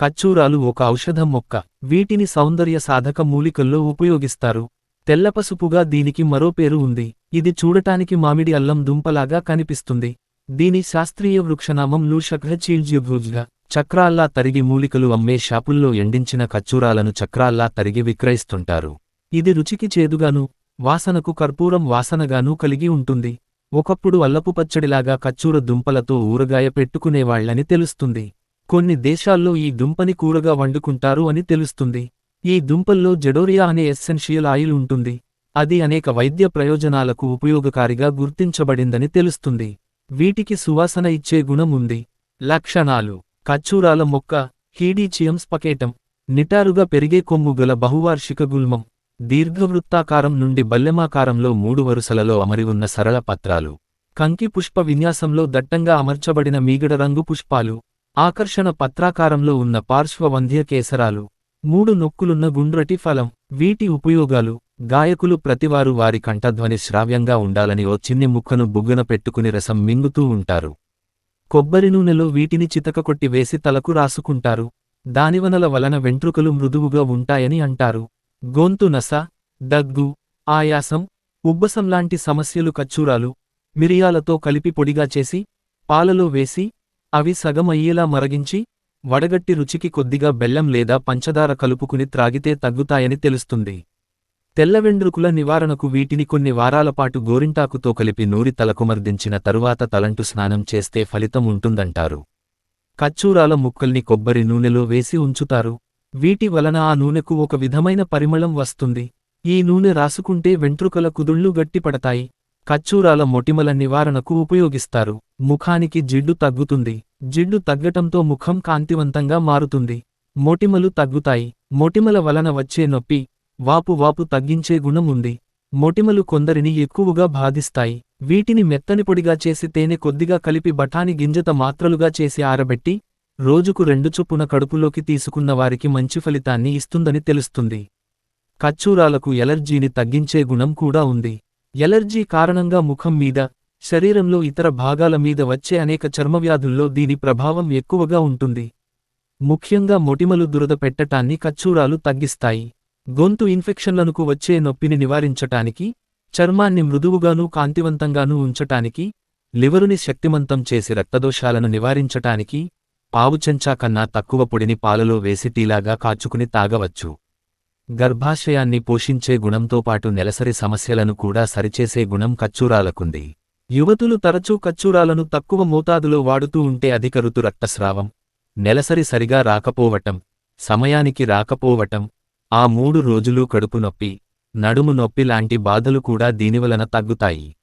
కచ్చూరాలు ఒక ఔషధం మొక్క. వీటిని సౌందర్య సాధక మూలికల్లో ఉపయోగిస్తారు. తెల్లపసుపుగా దీనికి మరో పేరు ఉంది. ఇది చూడటానికి మామిడి అల్లం దుంపలాగా కనిపిస్తుంది. దీని శాస్త్రీయ వృక్షనామం లూషఘ్రచీల్జ్యుభుజ్గా చక్రాల్లా తరిగి మూలికలు అమ్మే షాపుల్లో ఎండించిన కచ్చూరాలను చక్రాల్లా తరిగి విక్రయిస్తుంటారు. ఇది రుచికి చేదుగాను వాసనకు కర్పూరం వాసనగానూ కలిగి ఉంటుంది. ఒకప్పుడు అల్లపు పచ్చడిలాగా కచ్చూర దుంపలతో ఊరగాయ పెట్టుకునేవాళ్ళని తెలుస్తుంది. కొన్ని దేశాల్లో ఈ దుంపని కూరగా వండుకుంటారు అని తెలుస్తుంది. ఈ దుంపల్లో జడోరియా అనే ఎస్సెన్షియల్ ఆయిల్ ఉంటుంది. అది అనేక వైద్య ప్రయోజనాలకు ఉపయోగకారిగా గుర్తించబడిందని తెలుస్తుంది. వీటికి సువాసన ఇచ్చే గుణం ఉంది. లక్షణాలు. కచ్చూరాల మొక్క హీడీచియం స్పకేటం నిటారుగా పెరిగే కొమ్ము గల బహువార్షిక గుల్మం దీర్ఘవృత్తాకారం నుండి బల్లెమాకారంలో మూడు వరుసలలో అమరి ఉన్న సరళ పత్రాలు. కంకి పుష్ప విన్యాసంలో దట్టంగా అమర్చబడిన మీగడ రంగు పుష్పాలు. ఆకర్షణ పత్రాకారంలో ఉన్న పార్శ్వవంధ్య కేసరాలు మూడు నొక్కులున్న గుండ్రటి ఫలం వీటి ఉపయోగాలు గాయకులు ప్రతివారు వారి కంఠధ్వని శ్రావ్యంగా ఉండాలని ఓ చిన్ని ముక్కను బుగ్గన పెట్టుకుని రసం మింగుతూ ఉంటారు. కొబ్బరి నూనెలో వీటిని చితకకొట్టి వేసి తలకు రాసుకుంటారు. దానివనల వలన వెంట్రుకలు మృదువుగా ఉంటాయని అంటారు. గొంతు నస దగ్గు ఆయాసం ఉబ్బసంలాంటి సమస్యలు కచ్చూరాలు మిరియాలతో కలిపి పొడిగా చేసి పాలలో వేసి అవి సగం అయ్యేలా మరగించి వడగట్టి రుచికి కొద్దిగా బెల్లం లేదా పంచదార కలుపుకుని త్రాగితే తగ్గుతాయని తెలుస్తుంది. తెల్లవెండ్రుకుల నివారణకు వీటిని కొన్ని వారాల పాటు గోరింటాకుతో కలిపి నూరి తలకుమర్దించిన తరువాత తలంటు స్నానం చేస్తే ఫలితం ఉంటుందంటారు. కచ్చూరాల ముక్కల్ని కొబ్బరి నూనెలో వేసి ఉంచుతారు. వీటి వలన ఆ నూనెకు ఒక విధమైన పరిమళం వస్తుంది. ఈ నూనె రాసుకుంటే వెంట్రుకల కుదుళ్ళు గట్టిపడతాయి. కచ్చూరాల మొటిమల నివారణకు ఉపయోగిస్తారు. ముఖానికి జిడ్డు తగ్గుతుంది. జిడ్డు తగ్గటంతో ముఖం కాంతివంతంగా మారుతుంది. మొటిమలు తగ్గుతాయి. మొటిమల వలన వచ్చే నొప్పి వాపు వాపు తగ్గించే గుణం ఉంది. మొటిమలు కొందరిని ఎక్కువగా బాధిస్తాయి. వీటిని మెత్తని పొడిగా చేసి తేనె కొద్దిగా కలిపి బఠాని గింజత మాత్రలుగా చేసి ఆరబెట్టి రోజుకు రెండు చొప్పున కడుపులోకి తీసుకున్న వారికి మంచి ఫలితాన్ని ఇస్తుందని తెలుస్తుంది. కచ్చూరాలకు ఎలర్జీని తగ్గించే గుణం కూడా ఉంది. ఎలర్జీ కారణంగా ముఖం మీద శరీరంలో ఇతర భాగాల మీద వచ్చే అనేక చర్మవ్యాధుల్లో దీని ప్రభావం ఎక్కువగా ఉంటుంది. ముఖ్యంగా మొటిమలు దురద పెట్టటాన్ని కచ్చూరాలు తగ్గిస్తాయి. గొంతు ఇన్ఫెక్షన్లకు వచ్చే నొప్పిని నివారించటానికి చర్మాన్ని మృదువుగానూ కాంతివంతంగానూ ఉంచటానికి లివరుని శక్తిమంతం చేసి రక్తదోషాలను నివారించటానికి పావుచెంచా కన్నా తక్కువ పొడిని పాలలో వేసి టీలాగా కాచుకుని తాగవచ్చు. గర్భాశయాన్ని పోషించే గుణంతో పాటు నెలసరి సమస్యలను కూడా సరిచేసే గుణం కచ్చూరాలకుంది యువతులు తరచూ కచ్చూరాలను తక్కువ మోతాదులో వాడుతూ ఉంటే అధిక ఋతు రక్తస్రావం. నెలసరి సరిగా రాకపోవటం సమయానికి రాకపోవటం ఆ మూడు రోజులూ కడుపు నొప్పి నడుము నొప్పి లాంటి బాధలు కూడా దీనివలన తగ్గుతాయి.